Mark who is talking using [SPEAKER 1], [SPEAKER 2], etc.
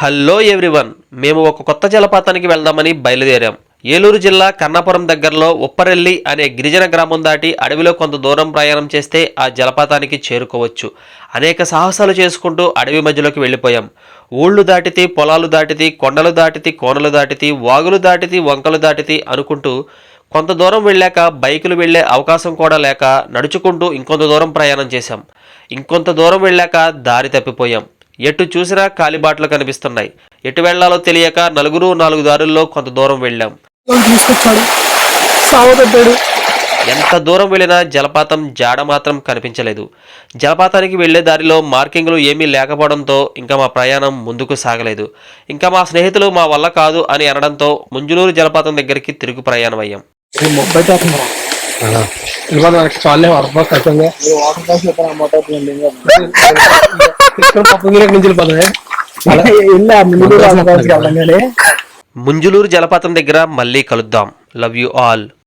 [SPEAKER 1] Hello everyone మేము ఒక కొత్త జలపాతానికి వెళ్దామని బయలుదేరాం. ఏలూరు జిల్లా కన్నాపురం దగ్గరలో ఉప్పరెల్లి అనే గిరిజన గ్రామం దాటి అడవిలో కొంత దూరం ప్రయాణం చేస్తే ఆ జలపాతానికి చేరుకోవచ్చు. అనేక సాహసాలు చేసుకుంటూ అడవి మధ్యలోకి వెళ్ళిపోయాం. ఊళ్ళు దాటితే పొలాలు దాటితే కొండలు దాటితే కోనలు దాటితే వాగులు దాటితే వంకలు దాటితే అనుకుంటూ కొంత దూరం వెళ్ళాక బైకులు వెళ్ళే అవకాశం కూడా లేక నడుచుకుంటూ ఇంకొంత దూరం ప్రయాణం చేశాం. ఇంకొంత దూరం వెళ్ళాక దారి తప్పిపోయాం. ఎటు చూసినా కాలిబాటలు కనిపిస్తున్నాయి. ఎటు వెళ్ళాలో తెలియక నలుగురు నాలుగు దారుల్లో కొంత దూరం వెళ్ళాం.
[SPEAKER 2] తీసుకొచ్చాడు?
[SPEAKER 1] ఎంత దూరం వెళ్ళినా జలపాతం జాడ మాత్రం కనిపించలేదు. జలపాతానికి వెళ్ళే దారిలో మార్కింగ్లు ఏమీ లేకపోవడంతో ఇంకా మా ప్రయాణం ముందుకు సాగలేదు. ఇంకా మా స్నేహితులు మా వల్ల కాదు అని అనడంతో ముంజులూరు జలపాతం దగ్గరికి తిరుగు ప్రయాణం అయ్యాం ముంజులూరు జలపాతం దగ్గర మళ్ళీ కలుద్దాం. Love you all